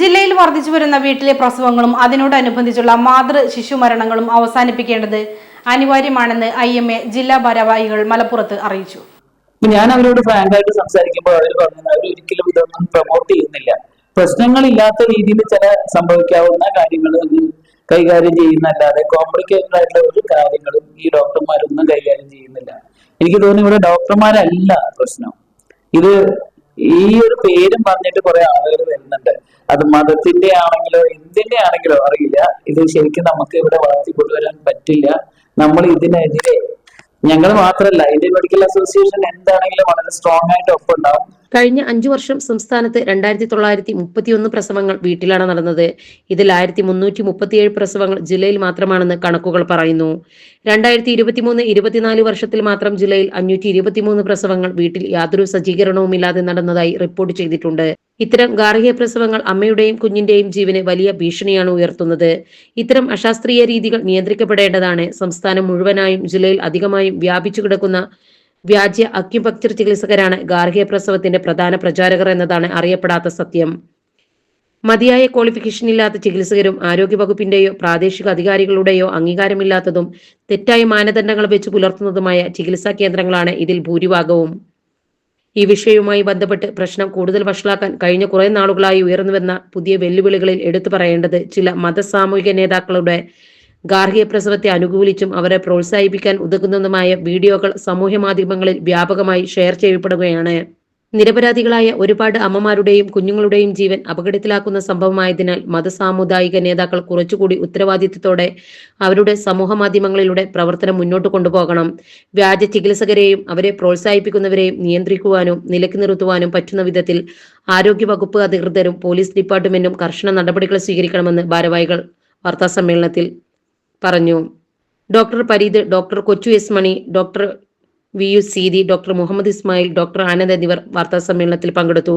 ജില്ലയിൽ വർദ്ധിച്ചു വരുന്ന വീട്ടിലെ പ്രസവങ്ങളും അതിനോടനുബന്ധിച്ചുള്ള മാതൃ ശിശു മരണങ്ങളും അവസാനിപ്പിക്കേണ്ടത് അനിവാര്യമാണെന്ന് ഐ എം എ ജില്ലാ ഭാരവാഹികൾ മലപ്പുറത്ത് അറിയിച്ചു. ഞാൻ അവരോട് ഫ്രാങ്കായിട്ട് സംസാരിക്കുമ്പോൾ അവർ പറഞ്ഞത് അവർ ഒരിക്കലും ഇതൊന്നും പ്രൊമോട്ട് ചെയ്യുന്നില്ല. പ്രശ്നങ്ങളില്ലാത്ത രീതിയിൽ ചില സംഭവിക്കാവുന്ന കാര്യങ്ങൾ കൈകാര്യം ചെയ്യുന്നല്ലാതെ കോംപ്ലിക്കേറ്റഡ് ആയിട്ടുള്ള ഒരു കാര്യങ്ങളും ഈ ഡോക്ടർമാരൊന്നും കൈകാര്യം ചെയ്യുന്നില്ല. എനിക്ക് തോന്നുന്നു ഇവിടെ ഡോക്ടർമാരല്ല പ്രശ്നം. ഇത് ഈ ഒരു പേരും പറഞ്ഞിട്ട് കുറെ ആളുകൾ വരുന്നുണ്ട്. അത് മതത്തിന്റെ ആണെങ്കിലോ എന്തിന്റെ ആണെങ്കിലോ അറിയില്ല. ഇത് ശരിക്കും നമുക്ക് ഇവിടെ വളർത്തി കൊണ്ടുവരാൻ പറ്റില്ല. നമ്മൾ ഇതിനെതിരെ ഞങ്ങൾ മാത്രമല്ല ഇന്ത്യൻ മെഡിക്കൽ അസോസിയേഷൻ എന്താണെങ്കിലും വളരെ സ്ട്രോങ് ആയിട്ട് ഒപ്പം ഉണ്ടാവും കഴിഞ്ഞ അഞ്ചു വർഷം സംസ്ഥാനത്ത് രണ്ടായിരത്തി തൊള്ളായിരത്തി മുപ്പത്തിയൊന്ന് പ്രസവങ്ങൾ വീട്ടിലാണ് നടന്നത്. ഇതിൽ ആയിരത്തി മുന്നൂറ്റി മുപ്പത്തിയേഴ് പ്രസവങ്ങൾ ജില്ലയിൽ മാത്രമാണെന്ന് കണക്കുകൾ പറയുന്നു. രണ്ടായിരത്തി ഇരുപത്തിമൂന്ന് ഇരുപത്തിനാല് വർഷത്തിൽ മാത്രം ജില്ലയിൽ അഞ്ഞൂറ്റി ഇരുപത്തിമൂന്ന് പ്രസവങ്ങൾ വീട്ടിൽ യാതൊരു സജ്ജീകരണവുമില്ലാതെ നടന്നതായി റിപ്പോർട്ട് ചെയ്തിട്ടുണ്ട്. ഇത്തരം ഗാർഹിക പ്രസവങ്ങൾ അമ്മയുടെയും കുഞ്ഞിന്റെയും ജീവന് വലിയ ഭീഷണിയാണ് ഉയർത്തുന്നത്. ഇത്തരം അശാസ്ത്രീയ രീതികൾ നിയന്ത്രിക്കപ്പെടേണ്ടതാണ്. സംസ്ഥാനം മുഴുവനായും ജില്ലയിൽ അധികമായും വ്യാപിച്ചു കിടക്കുന്ന വ്യാജ്യ അക്യുപക്ചർ ചികിത്സകരാണ് ഗാർഹിക പ്രസവത്തിന്റെ പ്രധാന പ്രചാരകർ എന്നതാണ് അറിയപ്പെടാത്ത സത്യം. മതിയായ ക്വാളിഫിക്കേഷൻ ഇല്ലാത്ത ചികിത്സകരും ആരോഗ്യവകുപ്പിന്റെയോ പ്രാദേശിക അധികാരികളുടെയോ അംഗീകാരമില്ലാത്തതും തെറ്റായ മാനദണ്ഡങ്ങൾ വെച്ച് പുലർത്തുന്നതുമായ ചികിത്സാ കേന്ദ്രങ്ങളാണ് ഇതിൽ ഭൂരിഭാഗവും. ഈ വിഷയവുമായി ബന്ധപ്പെട്ട് പ്രശ്നം കൂടുതൽ വഷളാക്കാൻ കഴിഞ്ഞ കുറെ നാളുകളായി ഉയർന്നുവന്ന പുതിയ വെല്ലുവിളികളിൽ എടുത്തു പറയേണ്ടത് ചില മതസാമൂഹിക നേതാക്കളുടെ ഗാർഹിക പ്രസവത്തെ അനുകൂലിച്ചും അവരെ പ്രോത്സാഹിപ്പിക്കാൻ ഉതകുന്നതുമായ വീഡിയോകൾ സമൂഹ മാധ്യമങ്ങളിൽ വ്യാപകമായി ഷെയർ ചെയ്യപ്പെടുകയാണ്. നിരപരാധികളായ ഒരുപാട് അമ്മമാരുടെയും കുഞ്ഞുങ്ങളുടെയും ജീവൻ അപകടത്തിലാക്കുന്ന സംഭവമായതിനാൽ മതസാമുദായിക നേതാക്കൾ കുറച്ചുകൂടി ഉത്തരവാദിത്വത്തോടെ അവരുടെ സമൂഹ മാധ്യമങ്ങളിലൂടെ പ്രവർത്തനം മുന്നോട്ട് കൊണ്ടുപോകണം. വ്യാജ ചികിത്സകരെയും അവരെ പ്രോത്സാഹിപ്പിക്കുന്നവരെയും നിയന്ത്രിക്കുവാനും നിലയ്ക്ക് നിർത്തുവാനും പറ്റുന്ന വിധത്തിൽ ആരോഗ്യവകുപ്പ് അധികൃതരും പോലീസ് ഡിപ്പാർട്ട്മെന്റും കർശന നടപടികൾ സ്വീകരിക്കണമെന്ന് ഭാരവാഹികൾ വാർത്താസമ്മേളനത്തിൽ പറഞ്ഞു. Doctor Pareeth doctor Kochu S Mani doctor V U Seethi doctor Muhammad Ismail doctor Anand എന്നിവർ വാർത്താ സമ്മേളനത്തിൽ പങ്കെടുത്തു.